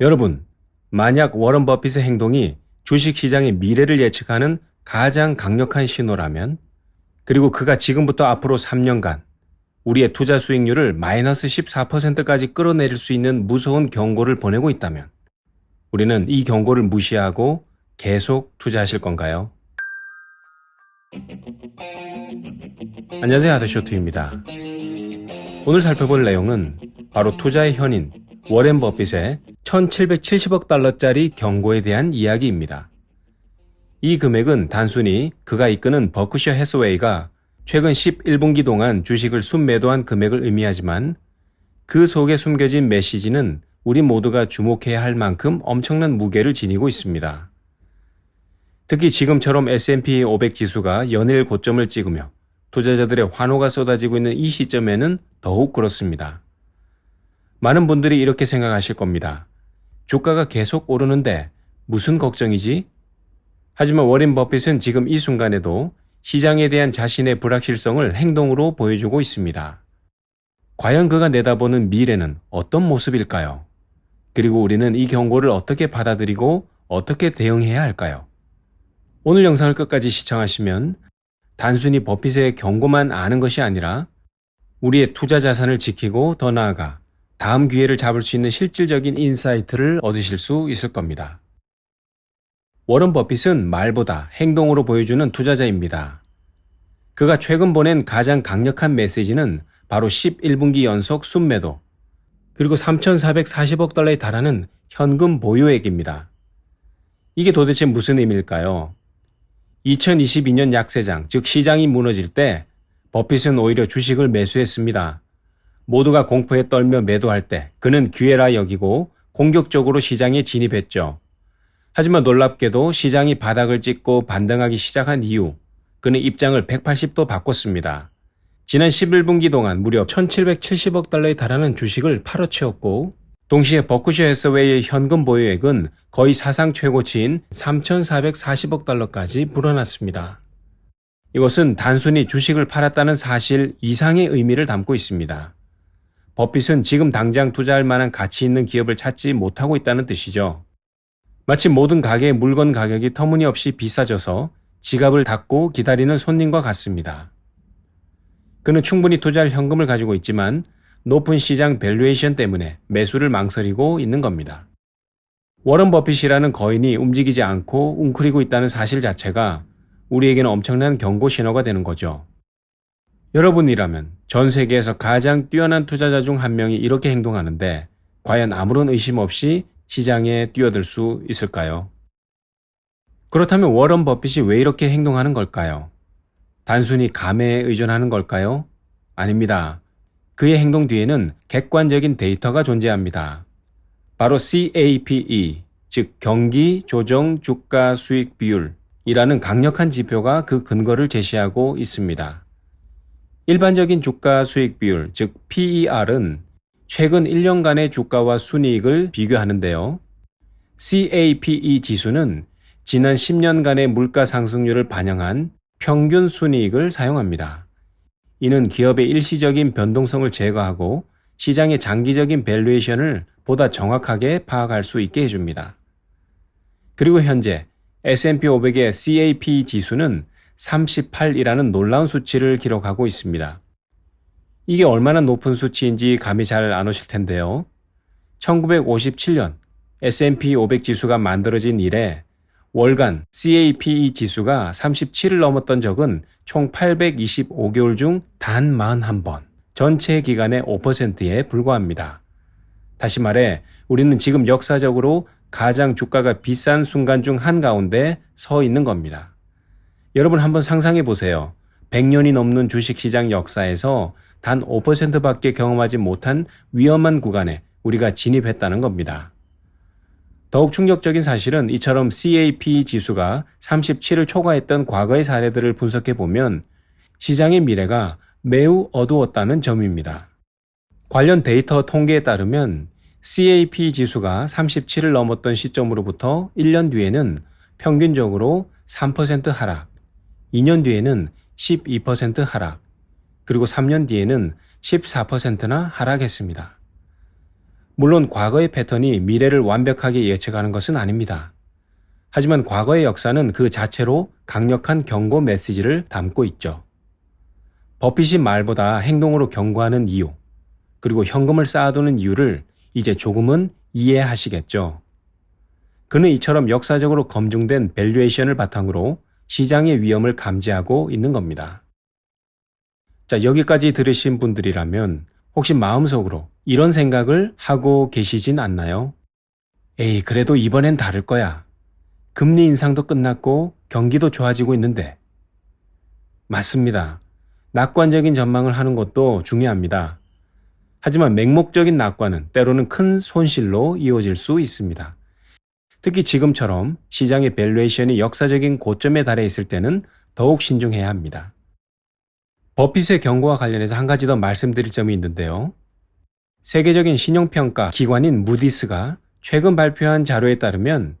여러분, 만약 워런 버핏의 행동이 주식 시장의 미래를 예측하는 가장 강력한 신호라면, 그리고 그가 지금부터 앞으로 3년간 우리의 투자 수익률을 마이너스 14%까지 끌어내릴 수 있는 무서운 경고를 보내고 있다면, 우리는 이 경고를 무시하고 계속 투자하실 건가요? 안녕하세요. 아더쇼트입니다. 오늘 살펴볼 내용은 바로 투자의 현인 워렌 버핏의 1770억 달러짜리 경고에 대한 이야기입니다. 이 금액은 단순히 그가 이끄는 버크셔 해스웨이가 최근 11분기 동안 주식을 순매도한 금액을 의미하지만 그 속에 숨겨진 메시지는 우리 모두가 주목해야 할 만큼 엄청난 무게를 지니고 있습니다. 특히 지금처럼 S&P 500 지수가 연일 고점을 찍으며 투자자들의 환호가 쏟아지고 있는 이 시점에는 더욱 그렇습니다. 많은 분들이 이렇게 생각하실 겁니다. 주가가 계속 오르는데 무슨 걱정이지? 하지만 워린 버핏은 지금 이 순간에도 시장에 대한 자신의 불확실성을 행동으로 보여주고 있습니다. 과연 그가 내다보는 미래는 어떤 모습일까요? 그리고 우리는 이 경고를 어떻게 받아들이고 어떻게 대응해야 할까요? 오늘 영상을 끝까지 시청하시면 단순히 버핏의 경고만 아는 것이 아니라 우리의 투자 자산을 지키고 더 나아가 다음 기회를 잡을 수 있는 실질적인 인사이트를 얻으실 수 있을 겁니다. 워런 버핏은 말보다 행동으로 보여주는 투자자입니다. 그가 최근 보낸 가장 강력한 메시지는 바로 11분기 연속 순매도, 그리고 3,440억 달러에 달하는 현금 보유액입니다. 이게 도대체 무슨 의미일까요? 2022년 약세장, 즉 시장이 무너질 때 버핏은 오히려 주식을 매수했습니다. 모두가 공포에 떨며 매도할 때 그는 기회라 여기고 공격적으로 시장에 진입했죠. 하지만 놀랍게도 시장이 바닥을 찍고 반등하기 시작한 이후 그는 입장을 180도 바꿨습니다. 지난 11분기 동안 무려 1770억 달러에 달하는 주식을 팔아치웠고 동시에 버크셔 해서웨이의 현금 보유액은 거의 사상 최고치인 3,440억 달러까지 불어났습니다. 이것은 단순히 주식을 팔았다는 사실 이상의 의미를 담고 있습니다. 버핏은 지금 당장 투자할 만한 가치 있는 기업을 찾지 못하고 있다는 뜻이죠. 마치 모든 가게의 물건 가격이 터무니없이 비싸져서 지갑을 닫고 기다리는 손님과 같습니다. 그는 충분히 투자할 현금을 가지고 있지만 높은 시장 밸류에이션 때문에 매수를 망설이고 있는 겁니다. 워런 버핏이라는 거인이 움직이지 않고 웅크리고 있다는 사실 자체가 우리에게는 엄청난 경고 신호가 되는 거죠. 여러분이라면 전 세계에서 가장 뛰어난 투자자 중 한 명이 이렇게 행동하는데 과연 아무런 의심 없이 시장에 뛰어들 수 있을까요? 그렇다면 워런 버핏이 왜 이렇게 행동하는 걸까요? 단순히 감에 의존하는 걸까요? 아닙니다. 그의 행동 뒤에는 객관적인 데이터가 존재합니다. 바로 CAPE, 즉 경기 조정 주가 수익 비율이라는 강력한 지표가 그 근거를 제시하고 있습니다. 일반적인 주가 수익 비율, 즉 PER은 최근 1년간의 주가와 순이익을 비교하는데요. CAPE 지수는 지난 10년간의 물가 상승률을 반영한 평균 순이익을 사용합니다. 이는 기업의 일시적인 변동성을 제거하고 시장의 장기적인 밸류에이션을 보다 정확하게 파악할 수 있게 해줍니다. 그리고 현재 S&P 500의 CAP 지수는 38이라는 놀라운 수치를 기록하고 있습니다. 이게 얼마나 높은 수치인지 감이 잘 안 오실 텐데요. 1957년 S&P 500 지수가 만들어진 이래 월간 CAPE 지수가 37을 넘었던 적은 총 825개월 중 단 41번, 전체 기간의 5%에 불과합니다. 다시 말해, 우리는 지금 역사적으로 가장 주가가 비싼 순간 중 한가운데 서 있는 겁니다. 여러분 한번 상상해 보세요. 100년이 넘는 주식시장 역사에서 단 5%밖에 경험하지 못한 위험한 구간에 우리가 진입했다는 겁니다. 더욱 충격적인 사실은 이처럼 CAP 지수가 37을 초과했던 과거의 사례들을 분석해 보면 시장의 미래가 매우 어두웠다는 점입니다. 관련 데이터 통계에 따르면 CAP 지수가 37을 넘었던 시점으로부터 1년 뒤에는 평균적으로 3% 하락, 2년 뒤에는 12% 하락, 그리고 3년 뒤에는 14%나 하락했습니다. 물론 과거의 패턴이 미래를 완벽하게 예측하는 것은 아닙니다. 하지만 과거의 역사는 그 자체로 강력한 경고 메시지를 담고 있죠. 버핏이 말보다 행동으로 경고하는 이유, 그리고 현금을 쌓아두는 이유를 이제 조금은 이해하시겠죠. 그는 이처럼 역사적으로 검증된 밸류에이션을 바탕으로 시장의 위험을 감지하고 있는 겁니다. 자, 여기까지 들으신 분들이라면 혹시 마음속으로 이런 생각을 하고 계시진 않나요? 에이, 그래도 이번엔 다를 거야. 금리 인상도 끝났고 경기도 좋아지고 있는데. 맞습니다. 낙관적인 전망을 하는 것도 중요합니다. 하지만 맹목적인 낙관은 때로는 큰 손실로 이어질 수 있습니다. 특히 지금처럼 시장의 밸류에이션이 역사적인 고점에 달해 있을 때는 더욱 신중해야 합니다. 버핏의 경고와 관련해서 한 가지 더 말씀드릴 점이 있는데요. 세계적인 신용평가 기관인 무디스가 최근 발표한 자료에 따르면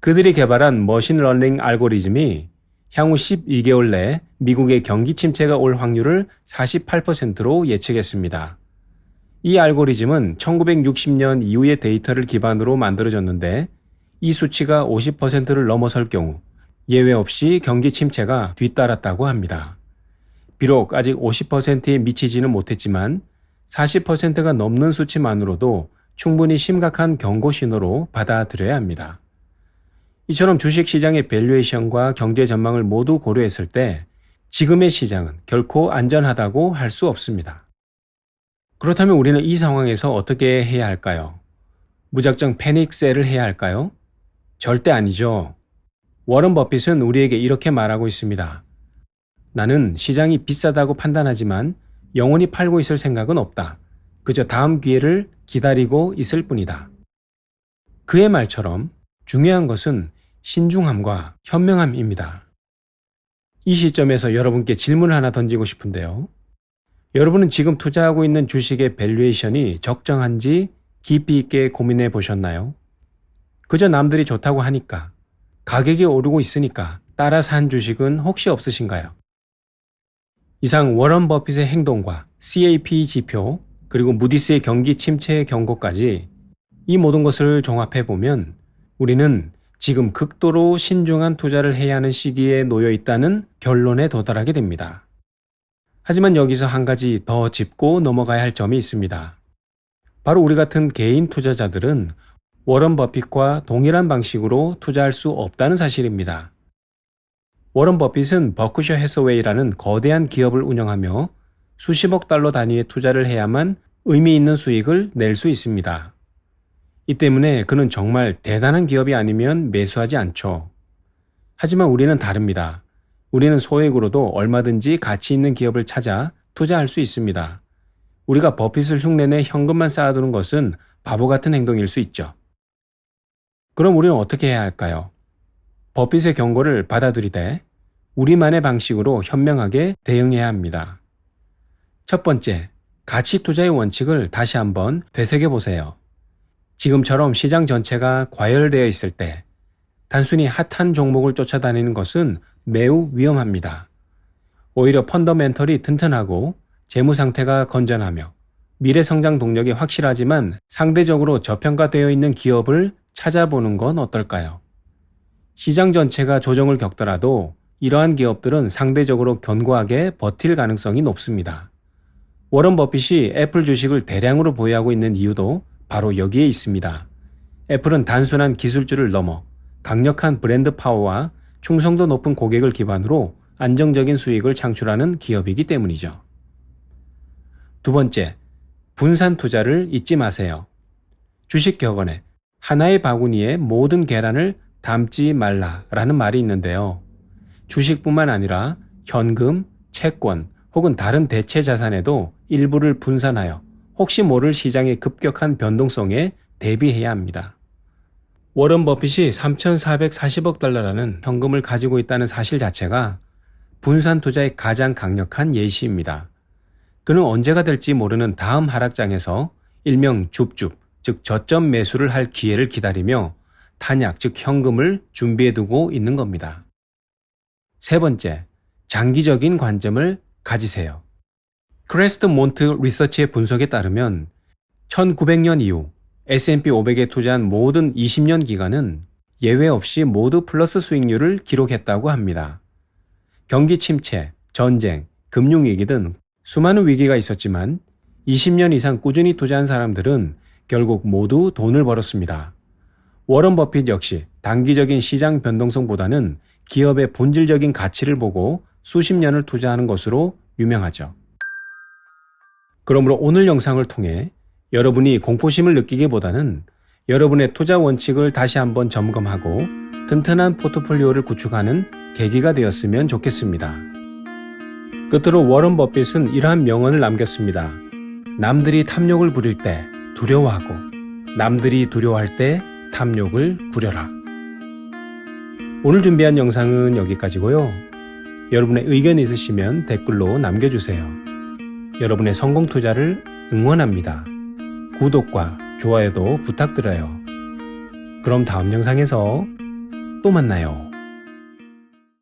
그들이 개발한 머신러닝 알고리즘이 향후 12개월 내 미국의 경기 침체가 올 확률을 48%로 예측했습니다. 이 알고리즘은 1960년 이후의 데이터를 기반으로 만들어졌는데 이 수치가 50%를 넘어설 경우 예외 없이 경기 침체가 뒤따랐다고 합니다. 비록 아직 50%에 미치지는 못했지만 40%가 넘는 수치만으로도 충분히 심각한 경고 신호로 받아들여야 합니다. 이처럼 주식 시장의 밸류에이션과 경제 전망을 모두 고려했을 때 지금의 시장은 결코 안전하다고 할 수 없습니다. 그렇다면 우리는 이 상황에서 어떻게 해야 할까요? 무작정 패닉셀을 해야 할까요? 절대 아니죠. 워런 버핏은 우리에게 이렇게 말하고 있습니다. 나는 시장이 비싸다고 판단하지만 영원히 팔고 있을 생각은 없다. 그저 다음 기회를 기다리고 있을 뿐이다. 그의 말처럼 중요한 것은 신중함과 현명함입니다. 이 시점에서 여러분께 질문을 하나 던지고 싶은데요. 여러분은 지금 투자하고 있는 주식의 밸류에이션이 적정한지 깊이 있게 고민해 보셨나요? 그저 남들이 좋다고 하니까, 가격이 오르고 있으니까 따라 산 주식은 혹시 없으신가요? 이상 워런 버핏의 행동과 CAP 지표, 그리고 무디스의 경기 침체 경고까지 이 모든 것을 종합해 보면 우리는 지금 극도로 신중한 투자를 해야 하는 시기에 놓여 있다는 결론에 도달하게 됩니다. 하지만 여기서 한 가지 더 짚고 넘어가야 할 점이 있습니다. 바로 우리 같은 개인 투자자들은 워런 버핏과 동일한 방식으로 투자할 수 없다는 사실입니다. 워런 버핏은 버크셔 해서웨이라는 거대한 기업을 운영하며 수십억 달러 단위의 투자를 해야만 의미 있는 수익을 낼 수 있습니다. 이 때문에 그는 정말 대단한 기업이 아니면 매수하지 않죠. 하지만 우리는 다릅니다. 우리는 소액으로도 얼마든지 가치 있는 기업을 찾아 투자할 수 있습니다. 우리가 버핏을 흉내내 현금만 쌓아두는 것은 바보 같은 행동일 수 있죠. 그럼 우리는 어떻게 해야 할까요? 버핏의 경고를 받아들이되 우리만의 방식으로 현명하게 대응해야 합니다. 첫 번째, 가치 투자의 원칙을 다시 한번 되새겨 보세요. 지금처럼 시장 전체가 과열되어 있을 때 단순히 핫한 종목을 쫓아다니는 것은 매우 위험합니다. 오히려 펀더멘털이 튼튼하고 재무 상태가 건전하며 미래 성장 동력이 확실하지만 상대적으로 저평가되어 있는 기업을 찾아보는 건 어떨까요? 시장 전체가 조정을 겪더라도 이러한 기업들은 상대적으로 견고하게 버틸 가능성이 높습니다. 워런 버핏이 애플 주식을 대량으로 보유하고 있는 이유도 바로 여기에 있습니다. 애플은 단순한 기술주를 넘어 강력한 브랜드 파워와 충성도 높은 고객을 기반으로 안정적인 수익을 창출하는 기업이기 때문이죠. 두 번째, 분산 투자를 잊지 마세요. 주식 격언에 하나의 바구니에 모든 계란을 담지 말라라는 말이 있는데요. 주식뿐만 아니라 현금, 채권 혹은 다른 대체 자산에도 일부를 분산하여 혹시 모를 시장의 급격한 변동성에 대비해야 합니다. 워런 버핏이 3,440억 달러라는 현금을 가지고 있다는 사실 자체가 분산 투자의 가장 강력한 예시입니다. 그는 언제가 될지 모르는 다음 하락장에서 일명 줍줍, 즉 저점 매수를 할 기회를 기다리며 탄약, 즉 현금을 준비해두고 있는 겁니다. 세 번째, 장기적인 관점을 가지세요. 크레스트 몬트 리서치의 분석에 따르면 1900년 이후 S&P 500에 투자한 모든 20년 기간은 예외 없이 모두 플러스 수익률을 기록했다고 합니다. 경기 침체, 전쟁, 금융위기 등 수많은 위기가 있었지만 20년 이상 꾸준히 투자한 사람들은 결국 모두 돈을 벌었습니다. 워런 버핏 역시 단기적인 시장 변동성보다는 기업의 본질적인 가치를 보고 수십 년을 투자하는 것으로 유명하죠. 그러므로 오늘 영상을 통해 여러분이 공포심을 느끼기보다는 여러분의 투자 원칙을 다시 한번 점검하고 튼튼한 포트폴리오를 구축하는 계기가 되었으면 좋겠습니다. 끝으로 워런 버핏은 이러한 명언을 남겼습니다. 남들이 탐욕을 부릴 때 두려워하고 남들이 두려워할 때 탐욕을 부려라. 오늘 준비한 영상은 여기까지고요. 여러분의 의견 있으시면 댓글로 남겨주세요. 여러분의 성공 투자를 응원합니다. 구독과 좋아요도 부탁드려요. 그럼 다음 영상에서 또 만나요.